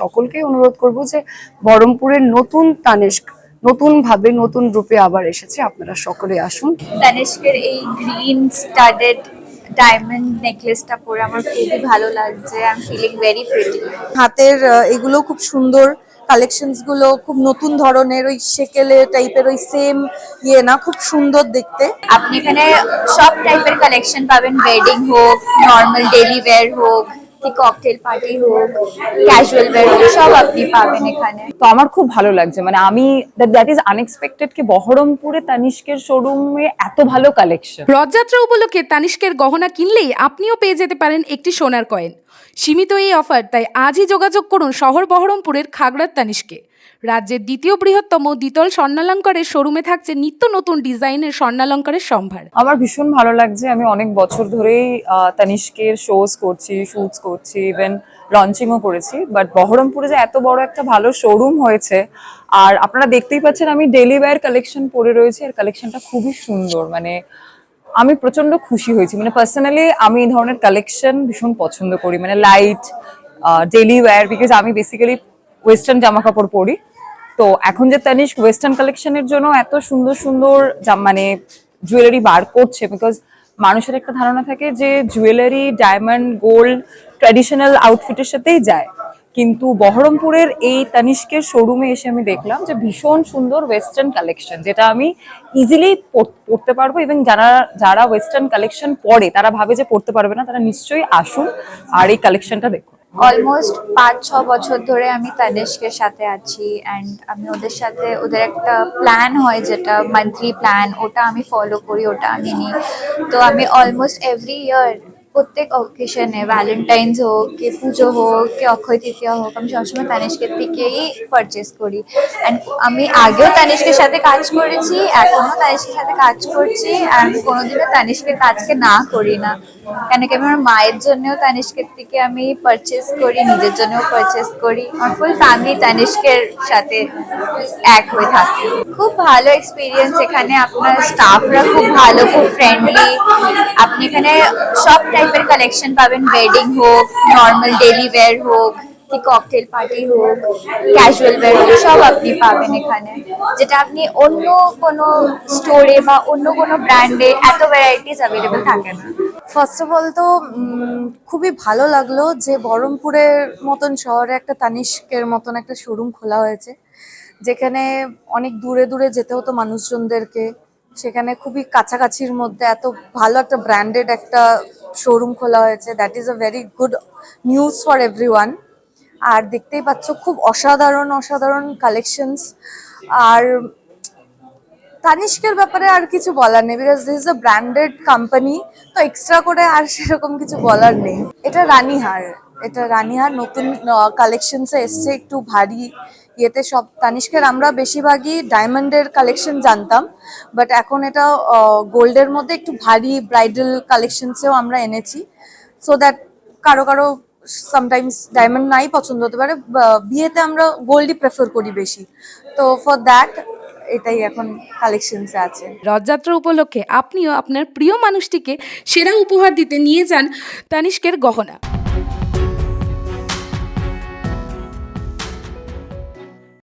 সকলকেই অনুরোধ করব যে বহরমপুরের নতুন তানিস্ক নতুন ভাবে নতুন রূপে আবার এসেছে। আপনারা সকলে আসুন। তানিষ্কের এই গ্রিন স্টাডেড ডায়মন্ড নেকলেসটা পরে আমার খুবই ভালো লাগছে। I am feeling very pretty হাতের এগুলো খুব সুন্দর। কালেকশনসগুলো খুব নতুন ধরনের ওই সেকেলে টাইপের ওই সেম ইয়ে না খুব সুন্দর দেখতে। আপনি এখানে সব টাইপের কালেকশন পাবেন। ওয়েডিং হোক নর্মাল ডেলি ওয়্যার হোক কি ককটেল পার্টি হোক ক্যাজুয়াল ওয়্যার হোক সব আপনি পাবেন এখানে। তো আমার খুব ভালো লাগছে মানে আমি দ্যাট ইজ আনএক্সপেক্টেড কি বহরমপুরে তানিষ্কের শোরুমে এত ভালো কালেকশন রথযাত্রা উপলক্ষে তানিষ্কের গহনা কিনলেই আপনিও পেয়ে যেতে পারেন একটি সোনার কয়েন সীমিত এই অফার তাই আজই যোগাযোগ করুন শহর বহরমপুরের খাগড়ার তানিষ্কে। রাজ্যের দ্বিতীয় বৃহত্তম দ্বিতল স্বর্ণালঙ্কারের শোরুমে থাকছে নিত্য নতুন ডিজাইনের স্বর্ণালঙ্কারের সম্ভার। আমার ভীষণ ভালো লাগছে, আমি অনেক বছর ধরেই তানিষ্কের শোজ করছি শুটস করছি ইভেন লঞ্চিংও করেছি বাট বহরমপুরে যে এত বড় একটা ভালো শোরুম হয়েছে, আর আপনারা দেখতেই পাচ্ছেন আমি ডেলি ওয়্যার কালেকশন পরে রয়েছি, আর কালেকশনটা খুবই সুন্দর মানে আমি প্রচণ্ড খুশি হয়েছি মানে পার্সোনালি আমি এই ধরনের কালেকশন ভীষণ পছন্দ করি মানে লাইট ডেলি ওয়্যার বিকজ আমি বেসিক্যালি ওয়েস্টার্ন জামা কাপড় পরি তো এখন যে তানিষ্ক ওয়েস্টার্ন কালেকশনের জন্য এত সুন্দর সুন্দর মানে জুয়েলারি বার করছে বিকজ মানুষের একটা ধারণা থাকে যে জুয়েলারি ডায়মন্ড গোল্ড ট্র্যাডিশনাল আউটফিটের সাথেই যায়। কিন্তু বহরমপুরের এই তানিষ্কের শোরুমে এসে আমি দেখলাম যে ভীষণ সুন্দর ওয়েস্টার্ন কালেকশন যেটা আমি ইজিলি পড়তে পারব। এবং যারা যারা ওয়েস্টার্ন কালেকশন পরে, তারা ভাবে যে পড়তে পারবে না, তারা নিশ্চয়ই আসুন আর এই কালেকশনটা দেখুন অলমোস্ট পাঁচ, ছ বছর ধরে আমি তানিষ্কের সাথে আছি অ্যান্ড আমি ওদের সাথে, ওদের একটা প্ল্যান হয় যেটা মান্থলি প্ল্যান ওটা আমি ফলো করি, ওটা আমি নিই। তো আমি অলমোস্ট এভরি ইয়ার প্রত্যেক অকেশনে ভ্যালেন্টাইন্স হোক, কি পুজো হোক, কি অক্ষয় তৃতীয়া হোক, আমি সবসময় তানিষ্কের থেকেই পারচেস করি। অ্যান্ড আমি আগেও তানিষ্কের সাথে কাজ করেছি, এখনও তানিষ্কের সাথে কাজ করছি অ্যান্ড কোনোদিনও তানিষ্কের কাজকে না করি না। কেন কি আমি আমার মায়ের জন্যও তানিষ্কের থেকে আমি পারচেস করি, নিজের জন্যও পারচেস করি, আমার ফুল ফ্যামিলি তানিষ্কের সাথে এক হয়ে থাকে। খুব ভালো এক্সপিরিয়েন্স এখানে, আপনার স্টাফরা খুব ভালো, খুব ফ্রেন্ডলি আপনি এখানে সব টাইপের কালেকশন পাবেন ওয়েডিং হোক নর্মাল ডেলি ওয়্যার হোক, কি ককটেল পার্টি হোক ক্যাজুয়াল ওয়্যার হোক, সব আপনি পাবেন এখানে। যেটা আপনি অন্য কোনো স্টোরে বা অন্য কোনো ব্র্যান্ডে এত ভ্যারাইটিস অ্যাভেলেবেল থাকে না। ফার্স্ট অফ অল তো খুবই ভালো লাগল যে বহরমপুরের মতন শহরে একটা তানিষ্কের মতন একটা শোরুম খোলা হয়েছে, যেখানে অনেক দূরে দূরে যেতে হতো মানুষজনদেরকে। সেখানে খুবই কাছাকাছির মধ্যে এত ভালো একটা ব্র্যান্ডেড একটা শোরুম খোলা হয়েছে। That is a very good news for every আর দেখতেই পাচ্ছ, খুব অসাধারণ অসাধারণ কালেকশনস আর তানিষ্কের ব্যাপারে আর কিছু বলার নেই because this is a branded company তো এক্সট্রা করে আর সেরকম কিছু বলার নেই। এটা রানীহার এটা রানীহার নতুন কালেকশনসে এসছে, একটু ভারী ইয়েতে সব তানিষ্কের, আমরা বেশিরভাগই ডায়মন্ডের কালেকশন জানতাম বাট এখন এটা গোল্ডের মধ্যে একটু ভারী ব্রাইডাল কালেকশনসেও আমরা এনেছি সো দ্যাট কারও কারও সামটাইমস ডায়মন্ড নাই পছন্দ হতে পারে বিয়েতে আমরা গোল্ডই প্রেফার করি বেশি, তো ফর দ্যাট এটাই এখন কালেকশনসে আছে। রথযাত্রা উপলক্ষে আপনিও আপনার প্রিয় মানুষটিকে সেরা উপহার দিতে নিয়ে যান তানিষ্কের গহনা।